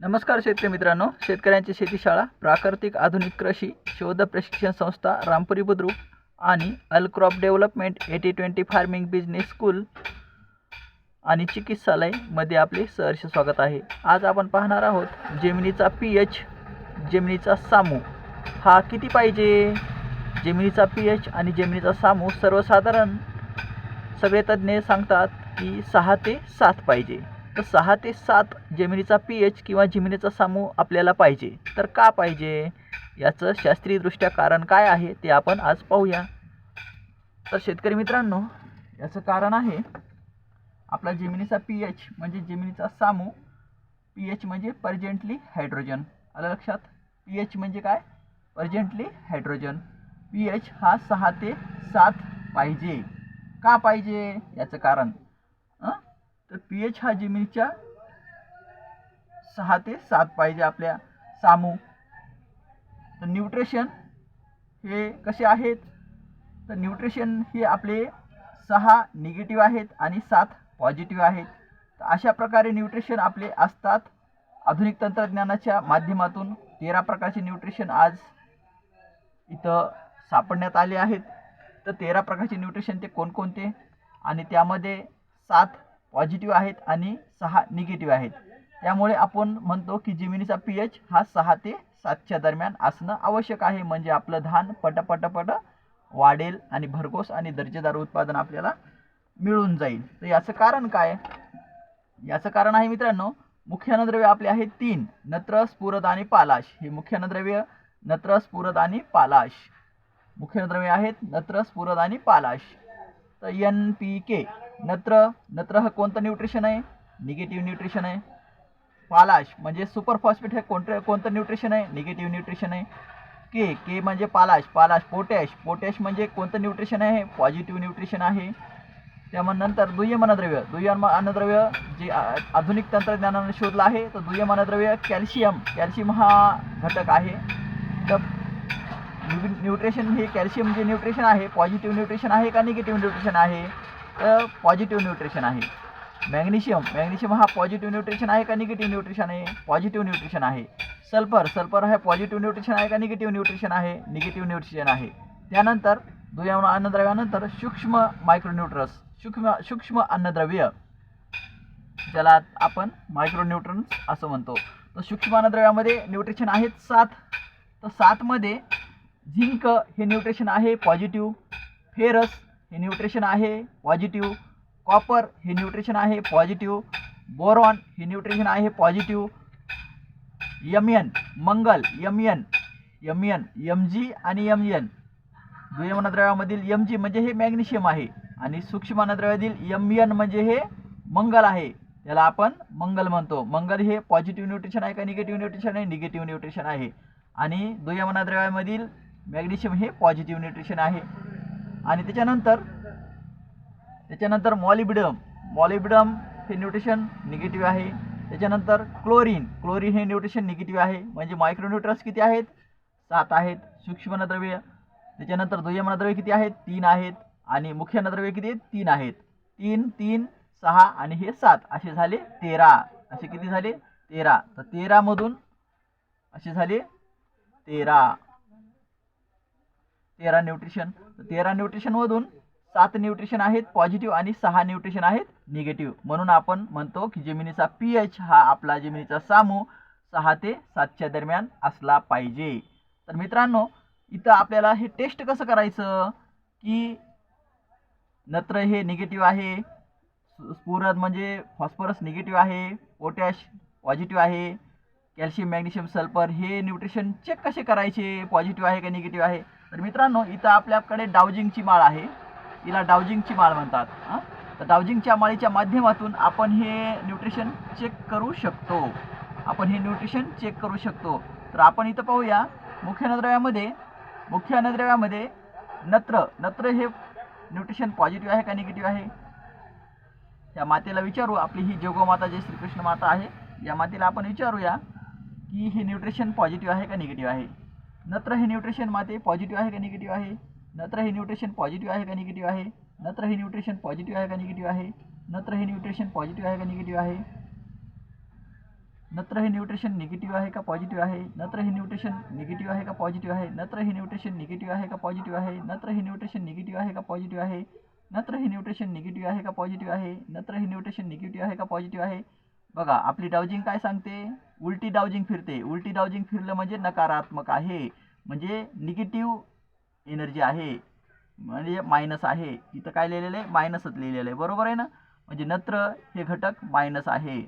नमस्कार शेतकरी मित्रांनो. शेतकऱ्यांची शेतीशाळा प्राकृतिक आधुनिक कृषी शोध प्रशिक्षण संस्था रामपुरी बुद्रुक आणि अलक्रॉप development eighty twenty farming business school आणि चिकित्सालयमध्ये आपले सहर्ष स्वागत आहे. आज आपण पाहणार आहोत जेमिनीचा पी एच जेमिनीचा सामू. हा किती पाहिजे? जेमिनीचा पी एच आणि जेमिनीचा सामू सर्वसाधारण सगळे तज्ज्ञ सांगतात की सहा ते सात पाहिजे. तर सहा ते सात जमिनीचा पी एच किंवा जमिनीचा सामू आपल्याला पाहिजे. तर का पाहिजे? याचं शास्त्रीयदृष्ट्या कारण काय आहे ते आपण आज पाहूया. तर शेतकरी मित्रांनो याचं कारण आहे आपला जमिनीचा पी एच म्हणजे जमिनीचा सामू पी एच म्हणजे पर्जेंटली हायड्रोजन आलं लक्षात? पी एच म्हणजे काय? पर्जेंटली हायड्रोजन पी एच हा सहा ते सात पाहिजे. का पाहिजे? याचं कारण. तर पी एच हा जमिनीच्या सहा ते सात पाहिजे आपल्या सामू. तर न्यूट्रिशन हे कसे आहेत? तर न्यूट्रिशन हे आपले सहा निगेटिव्ह आहेत आणि सात पॉझिटिव्ह आहेत. तर अशा प्रकारे न्यूट्रिशन आपले असतात. आधुनिक तंत्रज्ञानाच्या माध्यमातून तेरा प्रकारचे न्यूट्रिशन आज इथं सापडण्यात आले आहेत. तर तेरा प्रकारचे न्यूट्रिशन ते कोणकोणते? आणि त्यामध्ये सात पॉझिटिव्ह आहेत आणि सहा निगेटिव्ह आहेत. त्यामुळे आपण म्हणतो की जमिनीचा पी एच हा सहा ते सातच्या दरम्यान असणं आवश्यक आहे. म्हणजे आपलं धान पट वाढेल आणि भरघोस आणि दर्जेदार उत्पादन आपल्याला मिळून जाईल. तर याचं कारण काय? याचं कारण आहे मित्रांनो मुख्यानद्रव्य आपले आहे तीन नत्र स्फुरद आणि पालाश. हे मुख्यानद्रव्य नत्र स्फुरद आणि पालाश. मुख्यानद्रव्य आहेत नत्र स्फुरद आणि पालाश. तर एन पी के नत्र नत्र हा कोणतं न्यूट्रिशन आहे? निगेटिव्ह न्यूट्रिशन आहे. पालाश म्हणजे सुपर फॉस्फेट हे कोणतं कोणतं न्यूट्रिशन आहे? निगेटिव्ह न्यूट्रिशन आहे. के के म्हणजे पालाश. पालाश पोटॅश पोटॅश म्हणजे कोणतं न्यूट्रिशन आहे? पॉझिटिव्ह न्यूट्रिशन आहे. त्यानंतर नंतर दुय्यम अन्नद्रव्य दुय्यम अन्नद्रव्य जे आधुनिक तंत्रज्ञानाने शोधलं आहे तर दुय्यम अन्नद्रव्य कॅल्शियम. कॅल्शियम हा घटक आहे. तर न्यूट्रिशन हे कॅल्शियम जे न्यूट्रिशन आहे पॉझिटिव्ह न्यूट्रिशन आहे का निगेटिव्ह न्यूट्रिशन आहे? तर पॉझिटिव्ह न्यूट्रिशन आहे. मॅग्नेशियम मॅग्नेशियम हा पॉझिटिव्ह न्यूट्रिशन आहे का निगेटिव्ह न्यूट्रिशन आहे? पॉझिटिव्ह न्यूट्रिशन आहे. सल्फर सल्फर हा पॉझिटिव्ह न्यूट्रिशन आहे का निगेटिव्ह न्यूट्रिशन आहे? निगेटिव्ह न्यूट्रिशन आहे. त्यानंतर दुय्याम अन्नद्रव्यानंतर सूक्ष्म मायक्रोन्यूट्रस सूक्ष्म सूक्ष्म अन्नद्रव्य ज्याला आपण मायक्रोन्यूट्रन्स असं म्हणतो. तर सूक्ष्म अन्नद्रव्यामध्ये न्यूट्रिशन आहेत सात. तर सातमध्ये झिंक हे न्यूट्रिशन आहे पॉझिटिव्ह. फेरस हे न्यूट्रिशन आहे पॉझिटिव्ह. कॉपर हे न्यूट्रिशन आहे पॉझिटिव्ह. बोरॉन हे न्यूट्रिशन आहे पॉझिटिव्ह. यम मंगल M M N M G आणि यम एन दुय्यम अन्नद्रव्यामधील जी म्हणजे हे मॅग्नेशियम आहे आणि सूक्ष्म अन्नद्रव्यातील एम एन म्हणजे हे मंगल आहे. त्याला आपण मंगल म्हणतो. मंगल हे पॉझिटिव्ह न्यूट्रिशन आहे का निगेटिव्ह न्यूट्रिशन आहे? निगेटिव्ह न्यूट्रिशन आहे. आणि दुय्यमनद्रव्यामधील मॅग्नेशियम हे पॉझिटिव्ह न्यूट्रिशन आहे. आणि त्याच्यानंतर त्याच्यानंतर मॉलिबिडम मॉलिबिडम हे न्यूट्रिशन निगेटिव्ह आहे. त्याच्यानंतर क्लोरीन. क्लोरीन हे न्यूट्रिशन निगेटिव्ह आहे. म्हणजे मायक्रोन्यूट्रन्स किती आहेत? सात आहेत. सूक्ष्म त्याच्यानंतर दुय्यमनद्रव्य किती आहेत? तीन आहेत. आणि मुख्य किती आहेत? तीन आहेत. तीन तीन सहा आणि हे सात. असे झाले तेरा. असे किती झाले? तेरा. तर तेरामधून असे झाले तेरा. तेरा न्यूट्रिशन. तेरा न्यूट्रिशनमधून सात न्यूट्रिशन आहेत पॉझिटिव्ह आणि सहा न्यूट्रिशन आहेत निगेटिव्ह. म्हणून आपण म्हणतो की जमिनीचा पी एच हा आपला जमिनीचा सामू सहा ते सातच्या दरम्यान असला पाहिजे. तर मित्रांनो इथं आपल्याला हे टेस्ट कसं करायचं? की नत्र हे निगेटिव्ह आहे स्फुरद म्हणजे फॉस्फरस निगेटिव्ह आहे पोटॅश पॉझिटिव्ह आहे कॅल्शियम मॅग्नेशियम सल्फर हे न्यूट्रिशन चेक कसे करायचे? पॉझिटिव्ह आहे का निगेटिव्ह आहे? तर मित्रांनो इथं आपल्याकडे डावजिंगची माळ आहे. तिला डावजिंगची माळ म्हणतात हां? तर डावजिंगच्या माळीच्या माध्यमातून आपण हे न्यूट्रिशन चेक करू शकतो. आपण हे न्यूट्रिशन चेक करू शकतो. तर आपण इथं पाहूया मुख्य अन्नद्रव्यामध्ये मुख्य अन्नद्रव्यामध्ये नत्र नत्र हे न्यूट्रिशन पॉझिटिव्ह आहे का निगेटिव्ह आहे? या मातेला विचारू आपली ही जोगोमाता जे श्रीकृष्ण माता आहे. या मातेला आपण विचारूया की हे न्यूट्रिशन पॉझिटिव्ह आहे का निगेटिव्ह आहे? नत्र हे न्यूट्रिशन माते पॉझिटिव्ह आहे का निगेटिव्ह आहे नत्र हे न्यूट्रिशन पॉझिटिव्ह आहे का निगेटिव्ह आहे नत्र हे न्यूट्रिशन पॉझिटिव्ह आहे का निगेटिव्ह आहे नत्र हे न्यूट्रिशन पॉझिटिव्ह आहे का निगेटिव्ह आहे नत्र हे न्यूट्रिशन निगेटिव्ह आहे का पॉझिटिव्ह आहे नत्र हे न्यूट्रिशन निगेटिव्ह आहे का पॉझिटिव्ह आहे नत्र हे न्यूट्रिशन निगेटिव्ह आहे का पॉझिटिव्ह आहे नत्र हे न्यूट्रिशन निगेटिव्ह आहे का पॉझिटिव्ह आहे नत्र हे न्यूट्रिशन निगेटिव्ह आहे का पॉझिटिव्ह आहे नत्र हे न्यूट्रिशन निगेटिव्ह आहे का पॉझिटिव्ह आहे बघा आपली डावजिंग काय सांगते? उलटी डावजिंग फिरते. उलटी डावजिंग फिरलं म्हणजे नकारात्मक आहे. म्हणजे निगेटिव्ह एनर्जी आहे. म्हणजे मायनस आहे. इथं काय लिहिलेलं आहे? मायनसच लिहिलेलं आहे. बरोबर आहे ना? म्हणजे नत्र हे घटक मायनस आहे.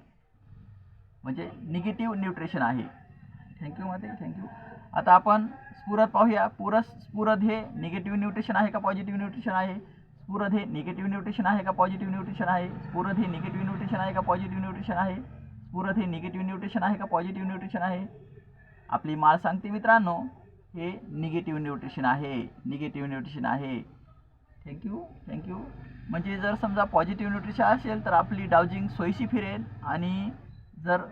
म्हणजे निगेटिव्ह न्यूट्रिशन आहे. थँक्यू माते. थँक्यू आता आपण स्फुरद पाहूया. पुरस स्फुरद हे निगेटिव्ह न्यूट्रिशन आहे का पॉझिटिव्ह न्यूट्रिशन आहे? स्फुरद हे निगेटिव्ह न्यूट्रिशन आहे का पॉझिटिव्ह न्यूट्रिशन आहे? स्फुरद हे निगेटिव्ह न्यूट्रिशन आहे का पॉझिटिव्ह न्यूट्रिशन आहे? स्फुरद हे निगेटिव्ह न्यूट्रिशन आहे का पॉझिटिव्ह न्यूट्रिशन आहे? आपली माळ सांगते मित्रांनो हे निगेटिव्ह न्यूट्रिशन आहे निगेटिव्ह न्यूट्रिशन आहे. थँक्यू थँक्यू म्हणजे जर समजा पॉझिटिव्ह न्यूट्रिशन असेल तर आपली डावजिंग सोयीशी फिरेल आणि जर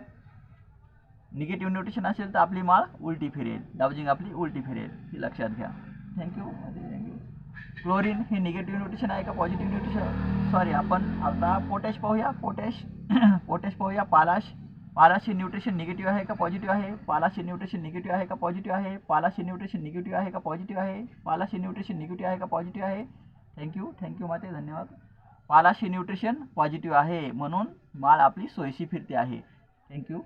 निगेटिव्ह न्यूट्रिशन असेल तर आपली माळ उलटी फिरेल. डावजिंग आपली उलटी फिरेल. हे लक्षात घ्या. Thank you thank you chlorine हे निगेटिव्ह न्यूट्रिशन आहे का पॉझिटिव्ह न्यूट्रिशन सॉरी आपण आता पोटॅश पाहूया. पोटॅश पोटॅश पाहूया. पालाश पालाशी न्यूट्रिशन निगेटिव्ह आहे का पॉझिटिव्ह आहे? पालाशी न्यूट्रिशन निगेटिव्ह आहे का पॉझिटिव्ह आहे? पालाशी न्यूट्रिशन निगेटिव्ह आहे का पॉझिटिव्ह आहे? पालाशी न्यूट्रिशन निगेटिव्ह आहे का पॉझिटिव्ह आहे? थँक्यू थँक्यू माते धन्यवाद. पालाशी न्यूट्रिशन पॉझिटिव्ह आहे म्हणून माळ आपली सोयीशी फिरते आहे. थँक्यू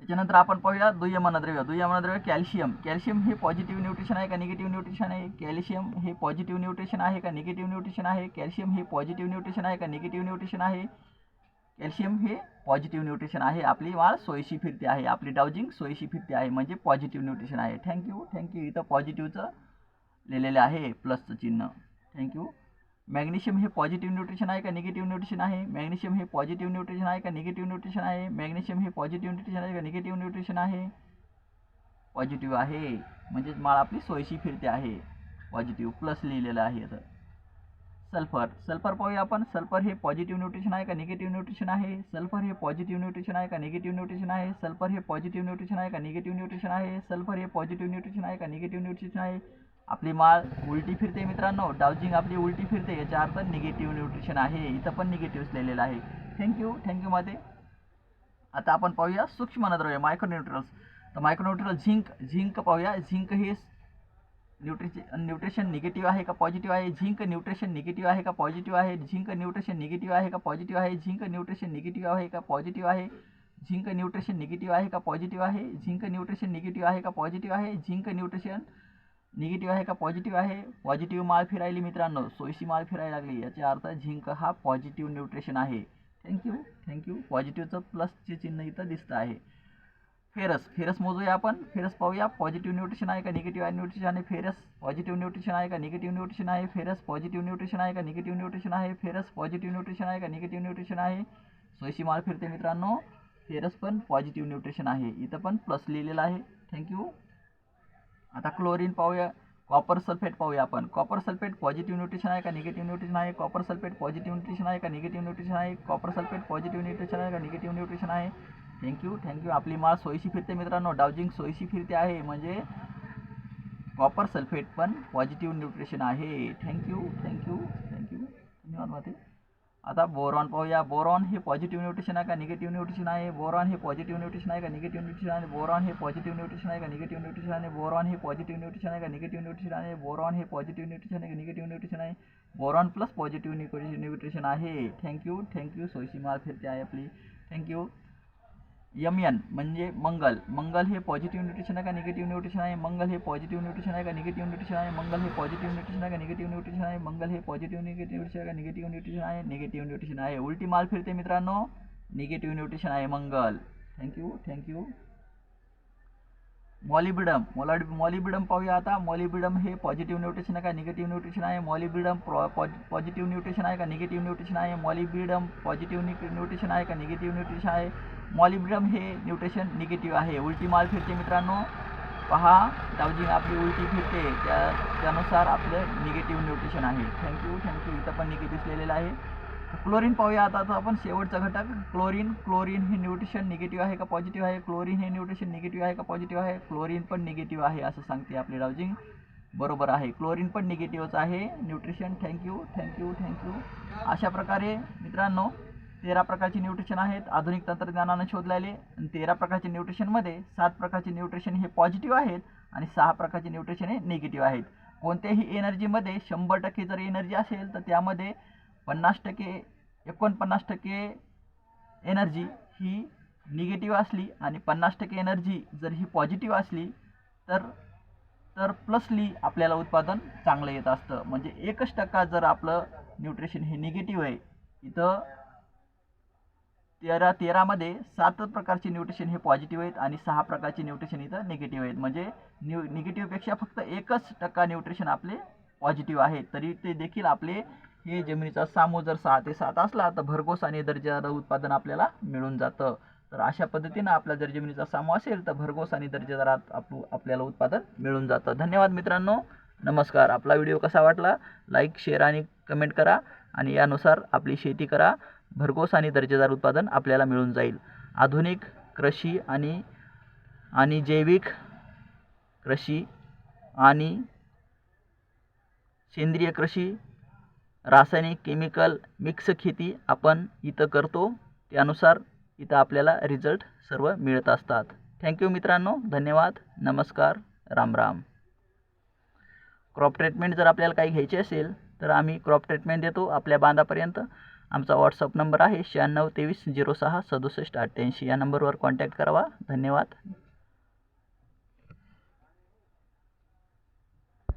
त्याच्यानंतर आपण पाहूया दुय्यम अन्नद्रव्य कॅल्शियम. कॅल्शियम हे पॉझिटिव्ह न्यूट्रिशन आहे का निगेटिव्ह न्यूट्रिशन आहे? कॅल्शियम हे पॉझिटिव्ह न्यूट्रिशन आहे का निगेटिव्ह न्यूट्रिशन आहे? कॅल्शियम हे पॉझिटिव्ह न्यूट्रिशन आहे का निगेटिव्ह न्यूट्रिशन आहे? कॅल्शियम हे पॉझिटिव्ह न्यूट्रिशन आहे. आपली वाळ सोयीशी फिरते आहे. आपली डाउजिंग सोयीशी फिरते आहे. म्हणजे पॉझिटिव्ह न्यूट्रिशन आहे. थँक्यू थँक्यू इथं पॉझिटिव्हचं लिहिलेलं आहे. प्लसचं चिन्ह. थँक्यू मॅग्नेशियम हे पॉझिटिव्ह न्यूट्रिशन आहे का निगेटिव्ह न्यूट्रिशन आहे? मॅग्नेशियम हे पॉझिटिव्ह न्यूट्रिशन आहे का निगेटिव्ह न्यूट्रिशन आहे? मॅग्नेशियम हे पॉझिटिव्ह न्यूट्रिशन आहे का निगेटिव्ह न्यूट्रिशन आहे? पॉझिटिव्ह आहे. म्हणजेच माळ आपली सोयीशी फिरते आहे. पॉझिटिव्ह प्लस लिहिलेलं आहे इथं सल्फ़र. सल्फ़र पाहूया आपण. सल्फ़र हे पॉझिटिव्ह न्यूट्रिशन आहे का निगेटिव्ह न्यूट्रिशन आहे? सल्फ़र हे पॉझिटिव्ह न्यूट्रिशन आहे का निगेटिव्ह न्यूट्रिशन आहे? सल्फ़र हे पॉझिटिव्ह न्यूट्रिशन आहे का निगेटिव्ह न्यूट्रिशन आहे? सल्फ़र हे पॉझिटिव्ह न्यूट्रिशन आहे का निगेटिव्ह न्यूट्रिशन आहे? आपली माळ उलटी फिरते मित्रांनो. डाउजिंग आपली उलटी फिरते. याच्या अर्थ निगेटिव्ह न्यूट्रिशन आहे. इथं पण निगेटिव्ह लिहिलेलं आहे. थँक्यू थँक्यू मध्ये आता आपण पाहूया सूक्ष्म अन्नद्रव्य मायक्रोन्यूट्रल्स तर मायक्रोन्यूट्रल झिंक झिंक पाहूया. झिंक हे न्यूट्रिशन न्यूट्रिशन निगेटिव्ह आहे का पॉझिटिव्ह आहे? झिंक न्यूट्रिशन निगेटिव्ह आहे का पॉझिटिव्ह आहे? झिंक न्यूट्रिशन निगेटिव्ह आहे का पॉझिटिव्ह आहे? झिंक न्यूट्रिशन निगेटिव्ह आहे का पॉझिटिव्ह आहे? झिंक न्यूट्रिशन निगेटिव्ह आहे का पॉझिटिव्ह आहे? झिंक न्यूट्रिशन निगेटिव्ह आहे का पॉझिटिव्ह आहे? झिंक न्यूट्रिशन निगेटिव्ह आहे का पॉझिटिव्ह आहे? पॉझिटिव्ह माल फिरायली मित्रांनो. सोयीशी माल फिरायला लागली. याचा अर्थ झिंक हा पॉझिटिव्ह न्यूट्रिशन आहे. थँक्यू थँक्यू पॉझिटिव्हचं प्लसचे चिन्ह इथं दिसतं आहे. फेरस फेरस मोजूया आपण. फेरस पाहूया. पॉझिटिव्ह न्यूट्रिशन आहे का निगेटिव्ह आहे? न्यूट्रिशन आहे फेरस. पॉझिटिव्ह न्यूट्रिशन आहे का निगेटिव्ह न्यूट्रिशन आहे? फेरस. पॉझिटिव्ह न्यूट्रिशन आहे का निगेटिव्ह न्यूट्रिशन आहे? फेरस. पॉझिटिव्ह न्यूट्रिशन आहे का निगेटिव्ह न्यूट्रिशन आहे? सोयीशी माल फिरते मित्रांनो. फेरस पण पॉझिटिव्ह न्यूट्रिशन आहे. इथं पण प्लस लिहिलेलं आहे. थँक्यू आता क्लोरीन पाहूया कॉपर सल्फेट पाहूया आपण. कॉपर सल्फेट पॉझिटिव्ह न्यूट्रिशन आहे का निगेटिव्ह न्यूट्रिशन आहे? कॉपर सल्फेट पॉझिटिव्ह न्यूट्रिशन आहे का निगेटिव्ह न्यूट्रिशन आहे? कॉपर सल्फेट पॉझिटिव्ह न्यूट्रिशन आहे का निगेटिव्ह न्यूट्रिशन आहे? थँक्यू थँक्यू आपली माळ सोयीशी फिरते मित्रांनो. डावजिंग सोयीशी फिरते आहे. म्हणजे कॉपर सल्फेट पण पॉझिटिव्ह न्यूट्रिशन आहे. Thank you thank you thank you धन्यवाद माते. आता बोरॉन पाहूया. बोरॉन हे पॉझिटिव्ह न्यूट्रिशन आहे का निगेटिव्ह न्यूट्रिशन आहे? बोरॉन हे पॉझिटिव्ह न्यूट्रिशन आहे का निगेटिव्ह न्यूट्रिशन आहे? बोरॉन हे पॉझिटिव्ह न्यूट्रिशन आहे का निगेटिव्ह न्यूट्रिशन आहे? बोरॉन हे पॉझिटिव्ह न्यूट्रिशन आहे का निगेटिव्ह न्यूट्रिशन आहे? बोरॉन हे पॉझिटिव्ह न्यूट्रिशन आहे का निगेटिव्ह न्यूट्रिशन आहे? बोरॉन प्लस पॉझिटिव्ह न्यूट्रिशन आहे. थँक्यू थँक्यू सोयशी माल आहे आपली. थँक्यू यम यन म्हणजे मंगल. मंगल हे पॉझिटिव्ह न्यूट्रिशन आहे का निगेटिव्ह न्यूट्रिशन आहे? मंगल हे पॉझिटिव्ह न्यूट्रिशन आहे का निगेटिव्ह न्यूट्रिशन आहे? मंगल हे पॉझिटिव्ह न्यूट्रिशन आहे का निगेटिव्ह न्यूट्रिशन आहे? मंगल हे पॉझिटिव्ह निगेटिव्ह न्यूट्रिशन आहे का निगेटिव्ह न्यूट्रिशन आहे? निगेटिव्ह न्यूट्रिशन आहे. उलटी माल फिरते मित्रांनो. निगेटिव्ह न्यूट्रिशन आहे मंगल. थँक्यू थँक्यू मॉलिबिडम मॉलॉड मॉलिबिडम पाहूया आता. मॉलिबिडम हे पॉझिटिव्ह न्यूट्रिशन आहे का निगेटिव्ह न्यूट्रिशन आहे? मॉलिबिडम प्रॉ पॉझिटिव्ह न्यूट्रिशन आहे का निगेटिव्ह न्यूट्रिशन आहे? मॉलिबिडम पॉझिटिव्ह न्यूट्रिशन आहे का निगेटिव्ह न्यूट्रिशन आहे? मॉलिबिडम हे न्यूट्रिशन निगेटिव्ह आहे. उलटी माल फिरते मित्रांनो. पहा दावजी आपली उलटी फिरते. त्या त्यानुसार आपलं निगेटिव्ह न्यूट्रिशन आहे. थँक्यू थँक्यू इथं पण निगेटिव्ह लिहिलेलं आहे. क्लोरीन पाहूया आता आता आपण शेवटचा घटक. क्लोरीन क्लोरीन हे न्यूट्रिशन निगेटिव्ह आहे का पॉझिटिव्ह आहे? क्लोरीन हे न्यूट्रिशन निगेटिव्ह आहे का पॉझिटिव्ह आहे? क्लोरीन पण निगेटिव्ह आहे असं सांगते आपली डाऊजिंग बरोबर आहे. क्लोरीन पण निगेटिव्हच आहे. न्यूट्रिशन थँक्यू थँक्यू थँक्यू अशा प्रकारे मित्रांनो तेरा प्रकारचे न्यूट्रिशन आहेत. आधुनिक तंत्रज्ञानानं शोधलेले. आणि तेरा प्रकारचे न्यूट्रिशनमध्ये सात प्रकारचे न्यूट्रिशन हे पॉझिटिव्ह आहेत आणि सहा प्रकारचे न्यूट्रिशन हे निगेटिव्ह आहेत. कोणत्याही एनर्जीमध्ये शंभर टक्के जर एनर्जी असेल तर त्यामध्ये पन्नास टक्के एकोणपन्नास टक्के एनर्जी ही निगेटिव्ह असली आणि पन्नास टक्के एनर्जी जर ही पॉझिटिव्ह असली तर तर प्लसली आपल्याला उत्पादन चांगलं येत असतं. म्हणजे एकच टक्का जर आपलं न्यूट्रिशन हे निगेटिव्ह आहे इथं तेरा तेरामध्ये सात प्रकारचे न्यूट्रिशन हे पॉझिटिव्ह आहेत आणि सहा प्रकारचे न्यूट्रिशन इथं निगेटिव्ह आहेत. म्हणजे न्यू निगेटिव्हपेक्षा फक्त एकच टक्का न्यूट्रिशन आपले पॉझिटिव्ह आहे. तरी ते देखील आपले हे जमिनीचा सामो जर सहा ते सात असला तर भरघोस आणि दर्जेदार उत्पादन आपल्याला मिळून जातं. तर अशा पद्धतीनं आपला जर जमिनीचा सामो असेल तर भरघोस आणि दर्जेदारात आप आपल्याला उत्पादन मिळून जातं. धन्यवाद मित्रांनो. नमस्कार. आपला व्हिडिओ कसा वाटला? लाईक शेअर आणि कमेंट करा आणि यानुसार आपली शेती करा. भरघोस आणि दर्जेदार उत्पादन आपल्याला मिळून जाईल. आधुनिक कृषी आणि आणि जैविक कृषी आणि सेंद्रिय कृषी रासायनिक केमिकल मिक्स खेती आपण इथं करतो. त्यानुसार इथं आपल्याला रिझल्ट सर्व मिळत असतात. थँक्यू मित्रांनो. धन्यवाद. नमस्कार. राम राम. क्रॉप ट्रीटमेंट जर आपल्याला काही घ्यायची असेल तर आम्ही क्रॉप ट्रीटमेंट देतो आपल्या बांधापर्यंत. आमचा व्हॉट्सअप नंबर आहे शहाण्णव तेवीस झिरो सहा सदुसष्ट अठ्ठ्याऐंशी. या नंबरवर कॉन्टॅक्ट करावा. धन्यवाद.